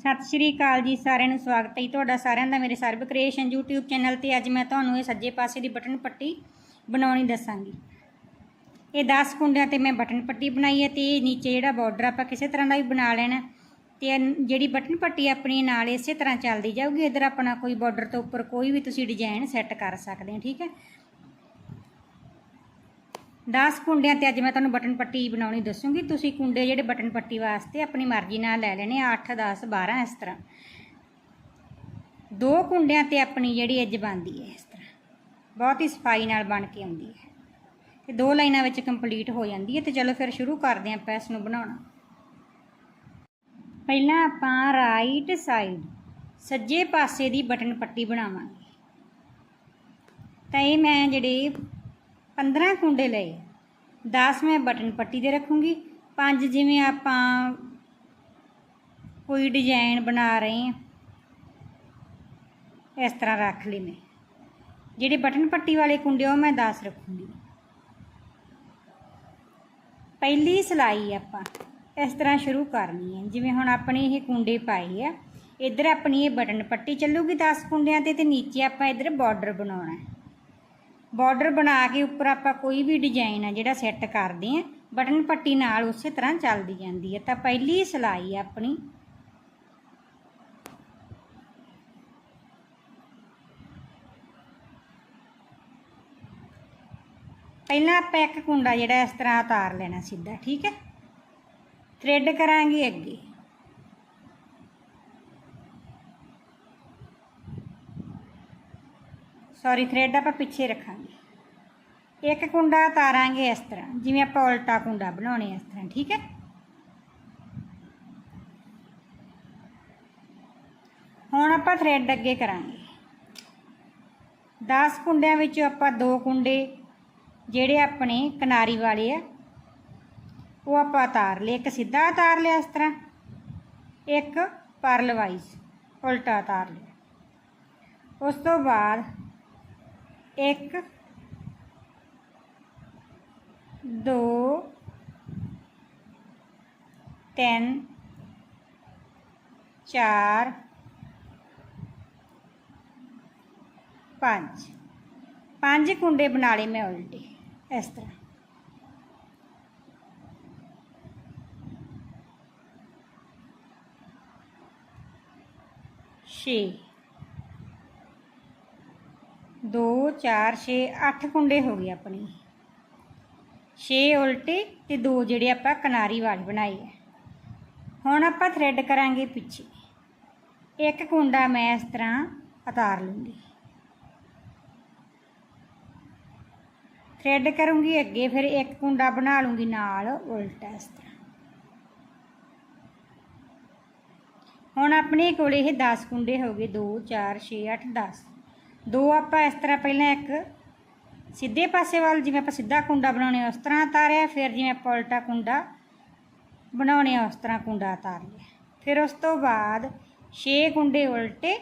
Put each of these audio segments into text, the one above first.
ਸਤਿ ਸ਼੍ਰੀ ਅਕਾਲ ਜੀ ਸਾਰਿਆਂ ਨੂੰ, ਸਵਾਗਤ ਹੈ ਜੀ ਤੁਹਾਡਾ ਸਾਰਿਆਂ ਦਾ ਮੇਰੇ ਸਰਬ ਕ੍ਰੀਏਸ਼ਨ YouTube ਚੈਨਲ ਤੇ। ਅੱਜ ਮੈਂ ਤੁਹਾਨੂੰ ਇਹ ਸੱਜੇ ਪਾਸੇ ਦੀ ਬਟਨ ਪੱਟੀ ਬਣਾਉਣੀ ਦੱਸਾਂਗੀ। ਇਹ 10 ਕੁੰਡਿਆਂ ਤੇ ਮੈਂ ਬਟਨ ਪੱਟੀ ਬਣਾਈ ਹੈ ਤੇ ਇਹ ਨੀਚੇ ਜਿਹੜਾ ਬਾਰਡਰ ਆਪਾਂ ਕਿਸੇ ਤਰ੍ਹਾਂ ਦਾ ਵੀ ਬਣਾ ਲੈਣਾ ਤੇ ਜਿਹੜੀ ਬਟਨ ਪੱਟੀ ਆਪਣੀ ਨਾਲ ਇਸੇ ਤਰ੍ਹਾਂ ਚੱਲਦੀ ਜਾਊਗੀ। ਇਧਰ ਆਪਣਾ ਕੋਈ ਬਾਰਡਰ ਤੋਂ ਉੱਪਰ ਕੋਈ ਵੀ ਤੁਸੀਂ ਡਿਜ਼ਾਈਨ ਸੈੱਟ ਕਰ ਸਕਦੇ ਹੋ, ਠੀਕ ਹੈ? 10 ਕੁੰਡਿਆਂ ਤੇ ਅੱਜ ਮੈਂ ਤੁਹਾਨੂੰ ਬਟਨ ਪੱਟੀ ਬਣਾਉਣੀ ਦੱਸੂਗੀ। ਤੁਸੀਂ ਕੁੰਡੇ ਜਿਹੜੇ ਬਟਨ ਪੱਟੀ ਵਾਸਤੇ ਆਪਣੀ ਮਰਜ਼ੀ ਨਾਲ ਲੈ ਲੈਣੇ 8 10 12 ਇਸ ਤਰ੍ਹਾਂ। ਦੋ ਕੁੰਡਿਆਂ ਤੇ ਆਪਣੀ ਜਿਹੜੀ ਐਜ ਬਣਦੀ ਹੈ ਇਸ ਤਰ੍ਹਾਂ। ਬਹੁਤ ਹੀ ਸਫ਼ਾਈ ਨਾਲ ਬਣ ਕੇ ਆਉਂਦੀ ਹੈ। ਤੇ ਦੋ ਲਾਈਨਾਂ ਵਿੱਚ ਕੰਪਲੀਟ ਹੋ ਜਾਂਦੀ ਹੈ ਤੇ ਚਲੋ ਫਿਰ ਸ਼ੁਰੂ ਕਰਦੇ ਹਾਂ ਆਪਾਂ ਇਸ ਨੂੰ ਬਣਾਉਣਾ। ਪਹਿਲਾਂ ਆਪਾਂ ਰਾਈਟ ਸਾਈਡ ਸੱਜੇ ਪਾਸੇ ਦੀ ਬਟਨ ਪੱਟੀ ਬਣਾਵਾਂਗੇ। ਤਾਂ ਇਹ ਮੈਂ ਜਿਹੜੇ 15 ਕੁੰਡੇ ਲਏ। 10 ਮੈਂ ਬਟਨ ਪੱਟੀ ਦੇ ਰੱਖੂੰਗੀ। ਪੰਜ ਜਿਵੇਂ ਆਪਾਂ ਕੋਈ ਡਿਜ਼ਾਈਨ ਬਣਾ ਰਹੇ ਹਾਂ, ਇਸ ਤਰ੍ਹਾਂ ਰੱਖ ਲਈ ਮੈਂ ਜਿਹੜੇ ਬਟਨ ਪੱਟੀ ਵਾਲੇ ਕੁੰਡੇ ਉਹ ਮੈਂ 10 ਰੱਖੂੰਗੀ। ਪਹਿਲੀ ਸਿਲਾਈ ਆਪਾਂ ਇਸ ਤਰ੍ਹਾਂ ਸ਼ੁਰੂ ਕਰਨੀ ਹੈ। ਜਿਵੇਂ ਹੁਣ ਆਪਣੇ ਇਹ ਕੁੰਡੇ ਪਾਏ ਆ, ਇੱਧਰ ਆਪਣੀ ਇਹ ਬਟਨ ਪੱਟੀ ਚੱਲੂਗੀ 10 ਕੁੰਡਿਆਂ ਤੇ ਤੇ ਨੀਚੇ ਆਪਾਂ ਇੱਧਰ ਬਾਰਡਰ ਬਣਾਉਣਾ ਹੈ। ਬਾਰਡਰ ਬਣਾ ਕੇ ਉੱਪਰ ਆਪਾਂ ਕੋਈ ਵੀ ਡਿਜ਼ਾਈਨ ਆ ਜਿਹੜਾ ਸੈੱਟ ਕਰਦੇ ਆ, ਬਟਨ ਪੱਟੀ ਨਾਲ ਉਸੇ ਤਰ੍ਹਾਂ ਚੱਲਦੀ ਜਾਂਦੀ ਹੈ ਤਾਂ ਪਹਿਲੀ ਸਿਲਾਈ ਆਪਣੀ। ਪਹਿਲਾਂ ਆਪਾਂ ਇੱਕ ਕੁੰਡਾ ਜਿਹੜਾ ਇਸ ਤਰ੍ਹਾਂ ਉਤਾਰ ਲੈਣਾ ਸਿੱਧਾ, ਠੀਕ ਹੈ? ਥ੍ਰੈਡ ਕਰਾਂਗੇ ਅੱਗੇ। ਸੌਰੀ ਥ੍ਰੈਡ ਆਪਾਂ ਪਿੱਛੇ ਰੱਖਾਂਗੇ। ਇੱਕ ਕੁੰਡਾ ਤਾਰਾਂਗੇ ਇਸ ਤਰ੍ਹਾਂ, ਜਿਵੇਂ ਆਪਾਂ ਉਲਟਾ ਕੁੰਡਾ ਬਣਾਉਣੇ ਇਸ ਤਰ੍ਹਾਂ, ਠੀਕ ਹੈ? ਹੁਣ ਆਪਾਂ ਥ੍ਰੈਡ ਅੱਗੇ ਕਰਾਂਗੇ। 10 ਕੁੰਡਿਆਂ ਵਿੱਚੋਂ ਆਪਾਂ ਦੋ ਕੁੰਡੇ ਜਿਹੜੇ ਆਪਣੇ ਕਿਨਾਰੀ ਵਾਲੇ ਆ, ਉਹ ਆਪਾਂ ਉਤਾਰ ਲਏ, ਇੱਕ ਸਿੱਧਾ ਉਤਾਰ ਲਿਆ ਇਸ ਤਰ੍ਹਾਂ, ਇੱਕ ਪਰਲ ਵਾਈਜ਼ ਉਲਟਾ ਉਤਾਰ ਲਿਆ। ਉਸ ਤੋਂ ਬਾਅਦ एक दो तीन चार पाँच। पाँच कुंडे बना ले मैं उल्टे इस तरह। छे। 2 4 6 8 ਕੁੰਡੇ ਹੋ ਗਏ ਆਪਣੇ। 6 ਉਲਟੇ ਤੇ ਦੋ ਜਿਹੜੇ ਆਪਾਂ ਕਿਨਾਰੀ ਵਾਲੇ ਬਣਾਏ ਆ। ਹੁਣ ਆਪਾਂ ਥਰੈਡ ਕਰਾਂਗੇ ਪਿੱਛੇ। ਇੱਕ ਕੁੰਡਾ ਮੈਂ ਇਸ ਤਰ੍ਹਾਂ ਉਤਾਰ ਲੂੰਗੀ। ਥਰੈਡ ਕਰੂੰਗੀ ਅੱਗੇ, ਫਿਰ ਇੱਕ ਕੁੰਡਾ ਬਣਾ ਲੂੰਗੀ ਨਾਲ ਉਲਟਾ ਇਸ ਤਰ੍ਹਾਂ। ਹੁਣ ਆਪਣੇ ਕੋਲ ਇਹ 10 ਕੁੰਡੇ ਹੋ ਗਏ 2 4 6 8 10 ਦੋ ਆਪਾਂ ਇਸ ਤਰ੍ਹਾਂ ਪਹਿਲਾਂ ਇੱਕ ਸਿੱਧੇ ਪਾਸੇ ਵੱਲ ਜਿਵੇਂ ਆਪਾਂ ਸਿੱਧਾ ਕੁੰਡਾ ਬਣਾਉਣੇ ਉਸ ਤਰ੍ਹਾਂ ਉਤਾਰਿਆ ਫਿਰ ਜਿਵੇਂ ਆਪਾਂ ਉਲਟਾ ਕੁੰਡਾ ਬਣਾਉਣੇ ਉਸ ਤਰ੍ਹਾਂ ਕੁੰਡਾ ਉਤਾਰ ਫਿਰ ਉਸ ਤੋਂ ਬਾਅਦ 6 ਕੁੰਡੇ ਉਲਟੇ,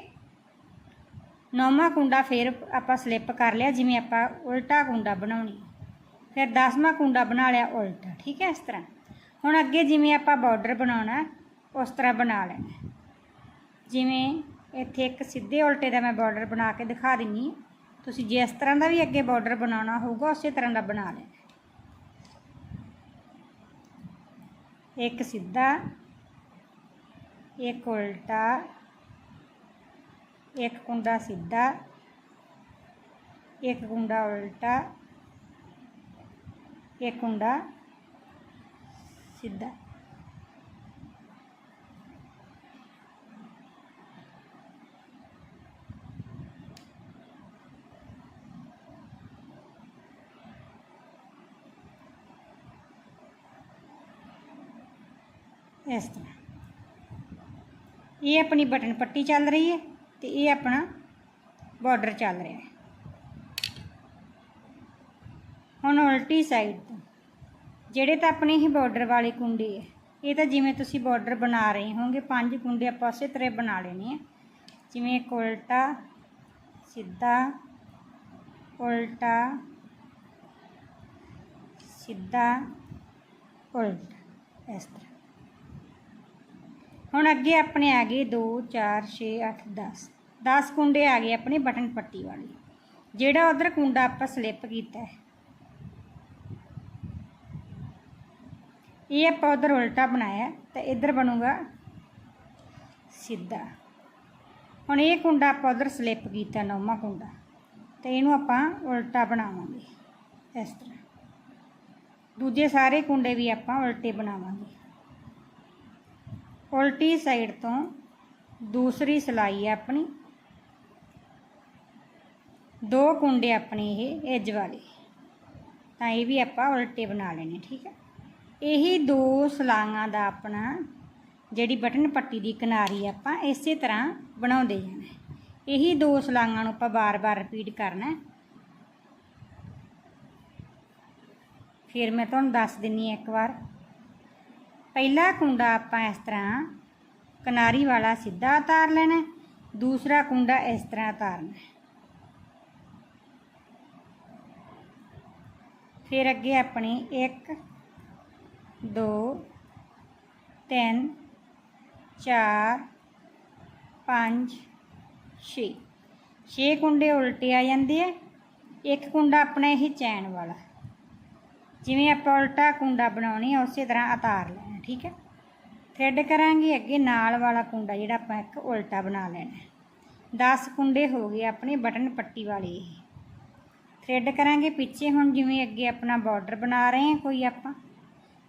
ਨੌਵਾਂ ਕੁੰਡਾ ਫਿਰ ਆਪਾਂ ਸਲਿੱਪ ਕਰ ਲਿਆ, ਜਿਵੇਂ ਆਪਾਂ ਉਲਟਾ ਕੁੰਡਾ ਬਣਾਉਣੀ ਫਿਰ 10ਵਾਂ ਕੁੰਡਾ ਬਣਾ ਲਿਆ ਉਲਟਾ, ਠੀਕ ਹੈ ਇਸ ਤਰ੍ਹਾਂ। ਹੁਣ ਅੱਗੇ ਜਿਵੇਂ ਆਪਾਂ ਬਾਰਡਰ ਬਣਾਉਣਾ, ਉਸ ਤਰ੍ਹਾਂ ਬਣਾ ਲੈਣਾ। ਜਿਵੇਂ ਇੱਥੇ ਇੱਕ ਸਿੱਧੇ ਉਲਟੇ ਦਾ ਮੈਂ ਬਾਰਡਰ ਬਣਾ ਕੇ ਦਿਖਾ ਦਿੰਨੀ ਤੁਸੀਂ ਜਿਸ ਤਰ੍ਹਾਂ ਦਾ ਵੀ ਅੱਗੇ ਬਾਰਡਰ ਬਣਾਉਣਾ ਹੋਊਗਾ, ਉਸੇ ਤਰ੍ਹਾਂ ਦਾ ਬਣਾ ਲੈਣਾ ਇੱਕ ਸਿੱਧਾ, ਇੱਕ ਉਲਟਾ, ਇੱਕ ਕੁੰਡਾ ਸਿੱਧਾ, ਇੱਕ ਕੁੰਡਾ ਉਲਟਾ, ਇੱਕ ਕੁੰਡਾ ਸਿੱਧਾ। ਇਸ ਤਰ੍ਹਾਂ। ਇਹ ਆਪਣੀ ਬਟਨ ਪੱਟੀ ਚੱਲ ਰਹੀ ਹੈ ਤੇ ਇਹ ਆਪਣਾ ਬਾਰਡਰ ਚੱਲ ਰਿਹਾ ਹੈ। ਹੁਣ ਉਲਟੀ ਸਾਈਡ ਤੋਂ, ਜਿਹੜੇ ਤਾਂ ਆਪਣੇ ਹੀ ਬਾਰਡਰ ਵਾਲੇ ਕੁੰਡੇ ਹੈ, ਇਹ ਤਾਂ ਜਿਵੇਂ ਤੁਸੀਂ ਬਾਰਡਰ ਬਣਾ ਰਹੇ ਹੋਗੇ ਪੰਜ ਕੁੰਡੇ ਆਪਾਂ ਉਸੇ ਤਰ੍ਹਾਂ ਬਣਾ ਲੈਣੇ ਆ। ਜਿਵੇਂ ਇੱਕ ਉਲਟਾ, ਸਿੱਧਾ ਉਲਟਾ ਸਿੱਧਾ, ਉਲਟਾ, ਇਸ ਤਰ੍ਹਾਂ। ਹੁਣ ਅੱਗੇ ਆਪਣੇ ਆ ਗਏ 2 4 6 8 10 10 ਕੁੰਡੇ ਆ ਗਏ ਆਪਣੇ ਬਟਨ ਪੱਟੀ ਵਾਲੇ। ਜਿਹੜਾ ਉਧਰ ਕੁੰਡਾ ਆਪਾਂ ਸਲਿੱਪ ਕੀਤਾ ਹੈ। ਇਹ ਆਪਾਂ ਉਧਰ ਉਲਟਾ ਬਣਾਇਆ ਤਾਂ ਇੱਧਰ ਬਣੂਗਾ ਸਿੱਧਾ। ਹੁਣ ਇਹ ਕੁੰਡਾ ਆਪਾਂ ਉਧਰ ਸਲਿੱਪ ਕੀਤਾ, ਨੌਵਾਂ ਕੁੰਡਾ। ਤੇ ਇਹਨੂੰ ਆਪਾਂ ਉਲਟਾ ਬਣਾਵਾਂਗੇ ਇਸ ਤਰ੍ਹਾਂ। ਦੂਜੇ ਸਾਰੇ ਕੁੰਡੇ ਵੀ ਆਪਾਂ ਉਲਟੇ ਬਣਾਵਾਂਗੇ। ਉਲਟੀ ਸਾਈਡ ਤੋਂ ਦੂਸਰੀ ਸਲਾਈ ਹੈ ਆਪਣੀ। ਦੋ ਕੁੰਡੇ ਆਪਣੇ ਇਹ ਐਜ ਵਾਲੇ। ਤਾਂ ਇਹ ਵੀ ਆਪਾਂ ਉਲਟੇ ਬਣਾ ਲੈਣੇ, ਠੀਕ ਹੈ। ਇਹੀ ਦੋ ਸਲਾਈਆਂ ਦਾ ਆਪਣਾ ਜਿਹੜੀ ਬਟਨ ਪੱਟੀ ਦੀ ਕਿਨਾਰੀ ਆਪਾਂ ਇਸੇ ਤਰ੍ਹਾਂ ਬਣਾਉਂਦੇ ਜਾਣਾ। ਇਹੀ ਦੋ ਸਲਾਈਆਂ ਨੂੰ ਆਪਾਂ ਬਾਰ-ਬਾਰ ਰਿਪੀਟ ਕਰਨਾ। ਫਿਰ ਮੈਂ ਤੁਹਾਨੂੰ ਦੱਸ ਦਿੰਨੀ ਹਾਂ ਇੱਕ ਵਾਰ। ਪਹਿਲਾ ਕੁੰਡਾ ਆਪਾਂ ਇਸ ਤਰ੍ਹਾਂ ਕਿਨਾਰੀ ਵਾਲਾ ਸਿੱਧਾ ਉਤਾਰ ਲੈਣਾ ਦੂਸਰਾ ਕੁੰਡਾ ਇਸ ਤਰ੍ਹਾਂ ਉਤਾਰਨਾ ਫਿਰ ਅੱਗੇ ਆਪਣੀ 1 2 3 4 5 6 6 ਕੁੰਡੇ ਉਲਟੇ ਆ ਜਾਂਦੇ ਆ। ਇੱਕ ਕੁੰਡਾ ਆਪਣਾ ਇਹ ਚੈਨ ਵਾਲਾ। ਜਿਵੇਂ ਆਪਾਂ ਉਲਟਾ ਕੁੰਡਾ ਬਣਾਉਣੀ ਆ, ਉਸੇ ਤਰ੍ਹਾਂ ਉਤਾਰ ਲੈਣਾ। ਠੀਕ ਹੈ? ਥਰੈਡ ਕਰਾਂਗੇ ਅੱਗੇ ਨਾਲ ਵਾਲਾ ਕੁੰਡਾ ਜਿਹੜਾ ਆਪਾਂ ਇੱਕ ਉਲਟਾ ਬਣਾ ਲੈਣਾ 10 ਕੁੰਡੇ ਹੋ ਗਏ ਆਪਣੇ ਬਟਨ ਪੱਟੀ ਵਾਲੇ। ਇਹ ਥ੍ਰੈਡ ਕਰਾਂਗੇ ਪਿੱਛੇ ਹੁਣ ਜਿਵੇਂ ਅੱਗੇ ਆਪਣਾ ਬਾਰਡਰ ਬਣਾ ਰਹੇ ਹਾਂ ਕੋਈ ਆਪਾਂ।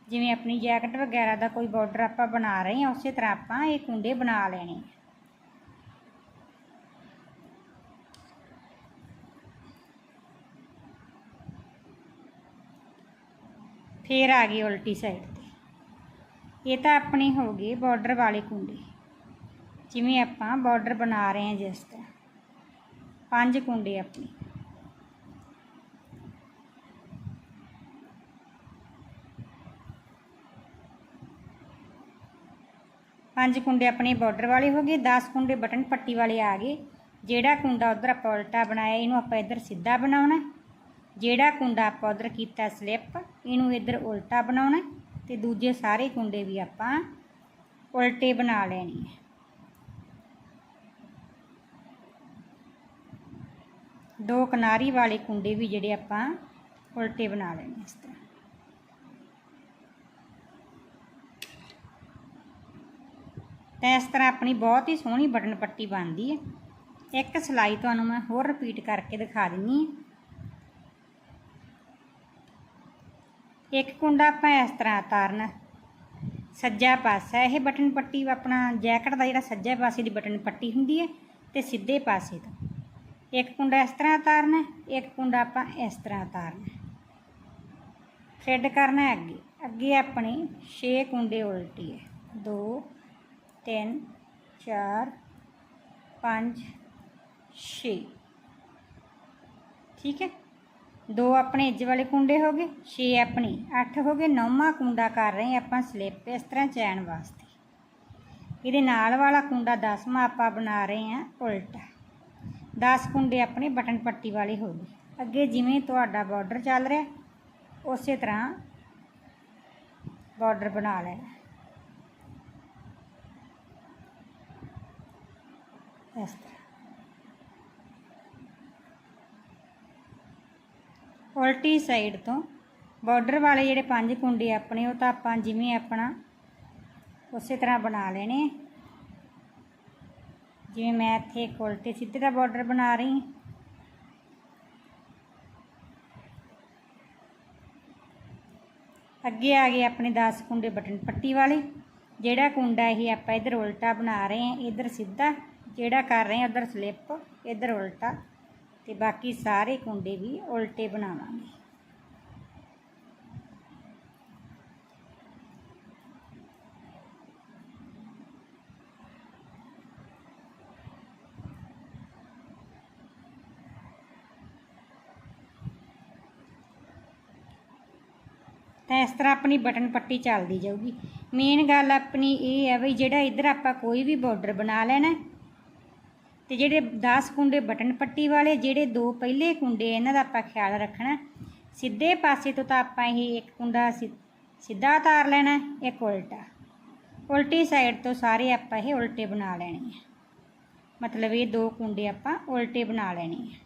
ਜਿਵੇਂ ਆਪਣੀ ਜੈਕਟ ਵਗੈਰਾ ਦਾ ਕੋਈ ਬਾਰਡਰ ਆਪਾਂ ਬਣਾ ਰਹੇ ਹਾਂ, ਉਸੇ ਤਰ੍ਹਾਂ ਆਪਾਂ ਇਹ ਕੁੰਡੇ ਬਣਾ ਲੈਣੇ ਆ। ਫੇਰ ਆ ਗਈ ਉਲਟੀ ਸਾਈਡ ਇਹ ਤਾਂ ਆਪਣੇ ਹੋ ਗਏ ਬਾਰਡਰ ਵਾਲੇ ਕੁੰਡੇ। ਜਿਵੇਂ ਆਪਾਂ ਬਾਰਡਰ ਬਣਾ ਰਹੇ ਹਾਂ ਜਿਸ ਤਰ੍ਹਾਂ। ਪੰਜ ਕੁੰਡੇ ਆਪਣੇ। ਪੰਜ ਕੁੰਡੇ ਆਪਣੇ ਬਾਰਡਰ ਵਾਲੇ ਹੋ ਗਏ 10 ਕੁੰਡੇ ਬਟਨ ਪੱਟੀ ਵਾਲੇ ਆ ਗਏ ਜਿਹੜਾ ਕੁੰਡਾ ਉਧਰ ਆਪਾਂ ਉਲਟਾ ਬਣਾਇਆ, ਇਹਨੂੰ ਆਪਾਂ ਇੱਧਰ ਸਿੱਧਾ ਬਣਾਉਣਾ। ਜਿਹੜਾ ਕੁੰਡਾ ਆਪਾਂ ਉਧਰ ਕੀਤਾ ਸਲਿੱਪ ਇਹਨੂੰ ਇੱਧਰ ਉਲਟਾ ਬਣਾਉਣਾ। ਤੇ ਦੂਜੇ ਸਾਰੇ ਕੁੰਡੇ ਵੀ ਆਪਾਂ ਉਲਟੇ ਬਣਾ ਲੈਣੇ ਆ। ਦੋ ਕਿਨਾਰੀ ਵਾਲੇ ਕੁੰਡੇ ਵੀ ਜਿਹੜੇ ਆਪਾਂ ਉਲਟੇ ਬਣਾ ਲੈਣੇ ਇਸ ਤਰ੍ਹਾਂ। ਤਾਂ ਇਸ ਤਰ੍ਹਾਂ ਆਪਣੀ ਬਹੁਤ ਹੀ ਸੋਹਣੀ ਬਟਨ ਪੱਟੀ ਬਣਦੀ ਹੈ ਇੱਕ ਸਲਾਈ ਤੁਹਾਨੂੰ ਮੈਂ ਹੋਰ ਰਿਪੀਟ ਕਰਕੇ ਦਿਖਾ ਦਿੰਨੀ ਹਾਂ ਇੱਕ ਕੁੰਡਾ ਆਪਾਂ ਇਸ ਤਰ੍ਹਾਂ ਉਤਾਰਨਾ ਸੱਜਾ ਪਾਸਾ ਇਹ ਬਟਨ ਪੱਟੀ ਆਪਣਾ ਜੈਕਟ ਦਾ ਜਿਹੜਾ ਸੱਜੇ ਪਾਸੇ ਦੀ ਬਟਨ ਪੱਟੀ ਹੁੰਦੀ ਹੈ ਤੇ ਸਿੱਧੇ ਪਾਸੇ ਤੋਂ। ਇੱਕ ਕੁੰਡਾ ਇਸ ਤਰ੍ਹਾਂ ਉਤਾਰਨਾ ਇੱਕ ਕੁੰਡਾ ਆਪਾਂ ਇਸ ਤਰ੍ਹਾਂ ਉਤਾਰਨਾ ਥ੍ਰੈਡ ਕਰਨਾ ਅੱਗੇ। ਅੱਗੇ ਆਪਣੇ 6 ਕੁੰਡੇ ਉਲਟੀ ਹੈ 2 3 4 5 6 ਠੀਕ ਹੈ? ਦੋ ਆਪਣੇ ਇੱਜ ਵਾਲੇ ਕੁੰਡੇ ਹੋ ਗਏ 6 ਆਪਣੀ 8 ਹੋ ਗਏ, ਨੌਵਾਂ ਕੁੰਡਾ ਕਰ ਰਹੇ ਆਪਾਂ ਸਲਿੱਪ, ਇਸ ਤਰ੍ਹਾਂ ਚੈਨ ਵਾਸਤੇ। ਇਹਦੇ ਨਾਲ ਵਾਲਾ ਕੁੰਡਾ 10ਵਾਂ ਆਪਾਂ ਬਣਾ ਰਹੇ ਹਾਂ, ਉਲਟਾ। 10 ਕੁੰਡੇ ਆਪਣੇ ਬਟਨ ਪੱਟੀ ਵਾਲੇ ਹੋ ਗਏ। ਅੱਗੇ ਜਿਵੇਂ ਤੁਹਾਡਾ ਬਾਰਡਰ ਚੱਲ ਰਿਹਾ, ਉਸੇ ਤਰ੍ਹਾਂ ਬਾਰਡਰ ਬਣਾ ਲੈਣਾ। ਇਸ ਤਰ੍ਹਾਂ। ਉਲਟੀ ਸਾਈਡ ਤੋਂ। ਬਾਰਡਰ ਵਾਲੇ ਜਿਹੜੇ ਪੰਜ ਕੁੰਡੇ ਆਪਣੇ, ਉਹ ਤਾਂ ਆਪਾਂ ਜਿਵੇਂ ਆਪਣਾ ਉਸੇ ਤਰ੍ਹਾਂ ਬਣਾ ਲੈਣੇ ਜਿਵੇਂ ਮੈਂ ਇੱਥੇ ਇੱਕ ਉਲਟੇ ਸਿੱਧੇ ਦਾ ਬਾਰਡਰ ਬਣਾ ਰਹੀ ਹਾਂ। ਅੱਗੇ ਆ ਗਏ ਆਪਣੇ 10 ਕੁੰਡੇ ਬਟਨ ਪੱਟੀ ਵਾਲੇ। ਜਿਹੜਾ ਕੁੰਡਾ ਇਹ ਆਪਾਂ ਇਧਰ ਉਲਟਾ ਬਣਾ ਰਹੇ ਹਾਂ, ਇਧਰ ਸਿੱਧਾ। ਜਿਹੜਾ ਕਰ ਰਹੇ ਹਾਂ, ਉਧਰ ਸਲਿੱਪ, ਇਧਰ ਉਲਟਾ। ਤੇ ਬਾਕੀ ਸਾਰੇ ਕੁੰਡੇ ਵੀ ਉਲਟੇ ਬਣਾਵਾਂਗੇ। ਤਾਂ ਇਸ ਤਰ੍ਹਾਂ ਆਪਣੀ ਬਟਨ ਪੱਟੀ ਚੱਲਦੀ ਜਾਊਗੀ। ਮੇਨ ਗੱਲ ਆਪਣੀ ਇਹ ਹੈ ਵੀ ਜਿਹੜਾ ਇੱਧਰ ਆਪਾਂ ਕੋਈ ਵੀ ਬਾਰਡਰ ਬਣਾ ਲੈਣਾ ਤੇ ਜਿਹੜੇ 10 ਕੁੰਡੇ ਬਟਨ ਪੱਟੀ ਵਾਲੇ, ਜਿਹੜੇ ਦੋ ਪਹਿਲੇ ਕੁੰਡੇ ਇਹਨਾਂ ਦਾ ਆਪਾਂ ਖਿਆਲ ਰੱਖਣਾ। ਸਿੱਧੇ ਪਾਸੇ ਤੋਂ ਤਾਂ ਆਪਾਂ ਇਹ ਇੱਕ ਕੁੰਡਾ ਸਿ- ਸਿੱਧਾ ਉਤਾਰ ਲੈਣਾ, ਇੱਕ ਉਲਟਾ। ਉਲਟੀ ਸਾਈਡ ਤੋਂ ਸਾਰੇ ਆਪਾਂ ਇਹ ਉਲਟੇ ਬਣਾ ਲੈਣੇ ਆ। ਮਤਲਬ ਇਹ ਦੋ ਕੁੰਡੇ ਆਪਾਂ ਉਲਟੇ ਬਣਾ ਲੈਣੇ ਆ।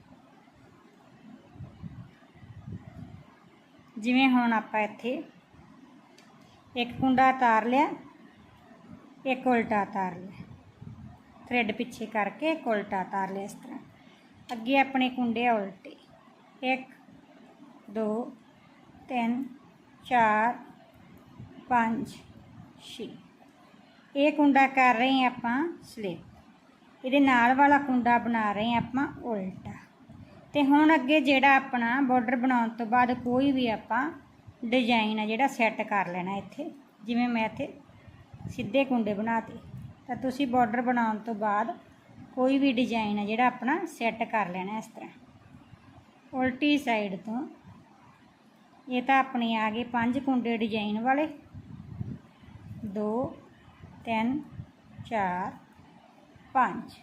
ਜਿਵੇਂ ਹੁਣ ਆਪਾਂ ਇੱਥੇ ਇੱਕ ਕੁੰਡਾ ਤਾਰ ਲਿਆ, ਇੱਕ ਉਲਟਾ ਤਾਰ ਲਿਆ। ਥ੍ਰੈਡ ਪਿੱਛੇ ਕਰਕੇ ਇੱਕ ਉਲਟਾ ਤਾਰ ਲਿਆ ਇਸ ਤਰ੍ਹਾਂ। ਅੱਗੇ ਆਪਣੇ ਕੁੰਡੇ ਆ ਉਲਟੇ। 1 2 3 4 5 6 ਇਹ ਕੁੰਡਾ ਕਰ ਰਹੇ ਹਾਂ ਆਪਾਂ ਸਲਿਪ ਇਹਦੇ ਨਾਲ ਵਾਲਾ ਕੁੰਡਾ ਬਣਾ ਰਹੇ ਹਾਂ ਆਪਾਂ ਉਲਟਾ। ਤੇ ਹੁਣ ਅੱਗੇ ਜਿਹੜਾ ਆਪਣਾ ਬਾਰਡਰ ਬਣਾਉਣ ਤੋਂ ਬਾਅਦ ਕੋਈ ਵੀ ਆਪਾਂ ਡਿਜ਼ਾਈਨ ਆ ਜਿਹੜਾ ਸੈੱਟ ਕਰ ਲੈਣਾ ਇੱਥੇ। ਜਿਵੇਂ ਮੈਂ ਇੱਥੇ ਸਿੱਧੇ ਕੁੰਡੇ ਬਣਾਤੇ ਤਾਂ ਤੁਸੀਂ ਬਾਰਡਰ ਬਣਾਉਣ ਤੋਂ ਬਾਅਦ ਕੋਈ ਵੀ ਡਿਜ਼ਾਈਨ ਹੈ ਜਿਹੜਾ ਆਪਣਾ ਸੈੱਟ ਕਰ ਲੈਣਾ ਇਸ ਤਰ੍ਹਾਂ। ਉਲਟੀ ਸਾਈਡ ਤੋਂ ਇਹ ਤਾਂ ਆਪਣੇ ਆ ਗਏ ਪੰਜ ਕੁੰਡੇ ਡਿਜ਼ਾਈਨ ਵਾਲੇ। 2 3 4 5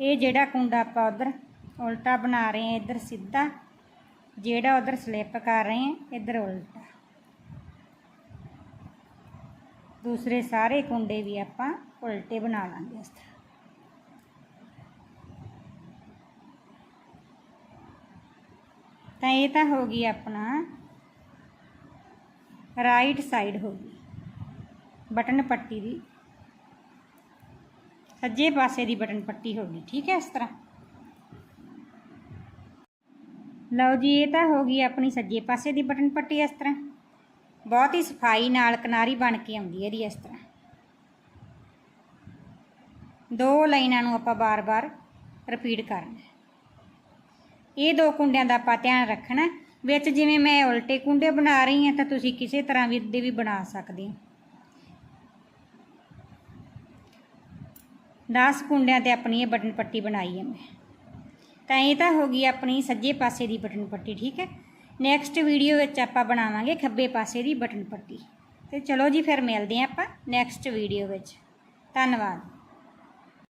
ਇਹ ਜਿਹੜਾ ਕੁੰਡਾ ਆਪਾਂ ਉਧਰ ਉਲਟਾ ਬਣਾ ਰਹੇ ਹਾਂ, ਇੱਧਰ ਸਿੱਧਾ। ਜਿਹੜਾ ਉਧਰ ਸਲਿੱਪ ਕਰ ਰਹੇ ਹਾਂ, ਇੱਧਰ ਉਲਟਾ। ਦੂਸਰੇ ਸਾਰੇ ਕੁੰਡੇ ਵੀ ਆਪਾਂ ਉਲਟੇ ਬਣਾ ਲਾਂਗੇ ਇਸ ਤਰ੍ਹਾਂ। ਤਾਂ ਇਹ ਤਾਂ ਹੋ ਗਈ ਆਪਣਾ ਰਾਈਟ ਸਾਈਡ ਹੋ ਗਈ। ਬਟਨ ਪੱਟੀ ਦੀ। ਸੱਜੇ ਪਾਸੇ ਦੀ ਬਟਨ ਪੱਟੀ ਹੋ ਗਈ, ਠੀਕ ਹੈ ਇਸ ਤਰ੍ਹਾਂ। ਲਓ ਜੀ, ਇਹ ਤਾਂ ਹੋ ਗਈ ਆਪਣੀ ਸੱਜੇ ਪਾਸੇ ਦੀ ਬਟਨ ਪੱਟੀ ਇਸ ਤਰ੍ਹਾਂ। ਬਹੁਤ ਹੀ ਸਫ਼ਾਈ ਨਾਲ ਕਿਨਾਰੀ ਬਣ ਕੇ ਆਉਂਦੀ ਹੈ ਇਹਦੀ ਇਸ ਤਰ੍ਹਾਂ। ਦੋ ਲਾਈਨਾਂ ਨੂੰ ਆਪਾਂ ਬਾਰ-ਬਾਰ ਰਿਪੀਟ ਕਰਨਾ ਇਹ ਦੋ ਕੁੰਡਿਆਂ ਦਾ ਆਪਾਂ ਧਿਆਨ ਰੱਖਣਾ। ਵਿੱਚ ਜਿਵੇਂ ਮੈਂ ਉਲਟੇ ਕੁੰਡੇ ਬਣਾ ਰਹੀ ਹਾਂ ਤਾਂ ਤੁਸੀਂ ਕਿਸੇ ਤਰ੍ਹਾਂ ਵੀ ਦੇ ਵੀ ਬਣਾ ਸਕਦੇ ਹੋ। 10 ਕੁੰਡਿਆਂ ਤੇ ਆਪਣੀ ਇਹ ਬਟਨ ਪੱਟੀ ਬਣਾਈ ਹੈ ਮੈਂ। ਤਾਂ ਇਹ ਤਾਂ ਹੋ ਗਈ ਆਪਣੀ ਸੱਜੇ ਪਾਸੇ ਦੀ ਬਟਨ ਪੱਟੀ, ਠੀਕ ਹੈ? ਨੈਕਸਟ ਵੀਡੀਓ ਵਿੱਚ ਆਪਾਂ ਬਣਾਵਾਂਗੇ ਖੱਬੇ ਪਾਸੇ ਦੀ ਬਟਨ ਪੱਟੀ। ਤੇ ਚਲੋ ਜੀ, ਫਿਰ ਮਿਲਦੇ ਹਾਂ ਆਪਾਂ ਨੈਕਸਟ ਵੀਡੀਓ ਵਿੱਚ। ਧੰਨਵਾਦ।